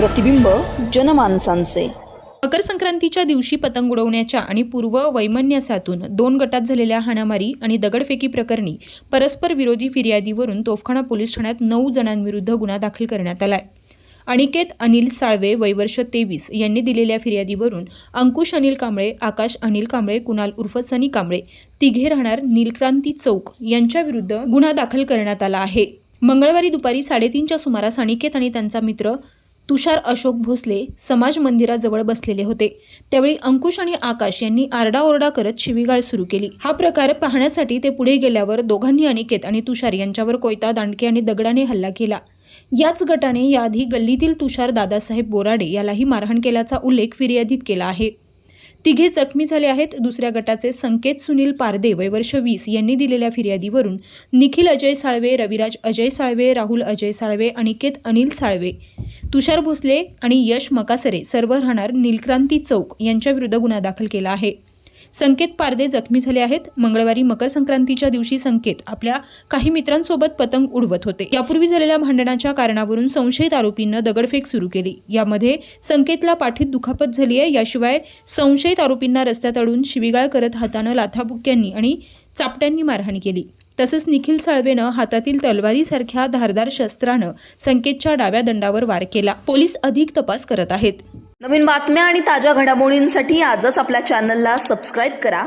प्रतिबिंब जनमानसांचे. मकर संक्रांतीच्या दिवशी पतंग उडवण्याच्या आणि पूर्व वैमन्यसातून दोन गटात झालेल्या हाणामारी आणि दगडफेकी प्रकरणी परस्पर विरोधी फिर्यादीवरून तोफखाना पोलीस ठाण्यात नऊ जणांविरुद्ध गुन्हा दाखल करण्यात आलाय. अनिकेत अनिल साळवे वयवर्ष तेवीस यांनी दिलेल्या फिर्यादीवरून अंकुश अनिल कांबळे आकाश अनिल कांबळे कुणाल उर्फ सनी कांबळे तिघे राहणार नीलक्रांती चौक यांच्याविरुद्ध गुन्हा दाखल करण्यात आला आहे. मंगळवारी दुपारी साडेतीनच्या सुमारास अनिकेत आणि त्यांचा मित्र तुषार अशोक भोसले समाज मंदिराजवळ बसलेले होते. त्यावेळी अंकुश आणि आकाश यांनी आरडाओरडा करत शिवीगाळ सुरू केली. हा प्रकार पाहण्यासाठी ते पुढे गेल्यावर दोघांनी अनिकेत आणि तुषार यांच्यावर कोयता दांडके आणि दगडाने हल्ला केला. याच गटाने याआधी गल्लीतील तुषार दादासाहेब बोराडे यालाही मारहाण केल्याचा उल्लेख फिर्यादीत केला आहे. तिघे जखमी झाले आहेत. दुसऱ्या गटाचे संकेत सुनील पारदे वयवर्ष वीस यांनी दिलेल्या फिर्यादीवरून निखिल अजय साळवे रविराज अजय साळवे राहुल अजय साळवे अनिकेत अनिल साळवे तुषार भोसले आणि यश मकासरे सर्व राहणार नीलक्रांती चौक यांच्याविरुद्ध गुन्हा दाखल केला आहे. संकेत पारदे जखमी झाले आहेत. मंगळवारी मकर संक्रांतीच्या दिवशी संकेत आपल्या काही मित्रांसोबत पतंग उडवत होते. यापूर्वी झालेल्या भांडणाच्या कारणावरून संशयित आरोपींनं दगडफेक सुरू केली. यामध्ये संकेतला पाठीत दुखापत झाली आहे. याशिवाय संशयित आरोपींना रस्त्यात अडून शिवीगाळ करत हातानं लाथाबुक्क्यांनी आणि चापट्यांनी मारहाण केली. तसंच निखिल साळवेनं हातातील तलवारीसारख्या धारदार शस्त्रानं संकेतच्या डाव्या दंडावर वार केला. पोलीस अधिक तपास करत आहेत. नवीन बातम्या आणि ताज्या घडामोडींसाठी आजच आपल्या चॅनलला सबस्क्राईब करा.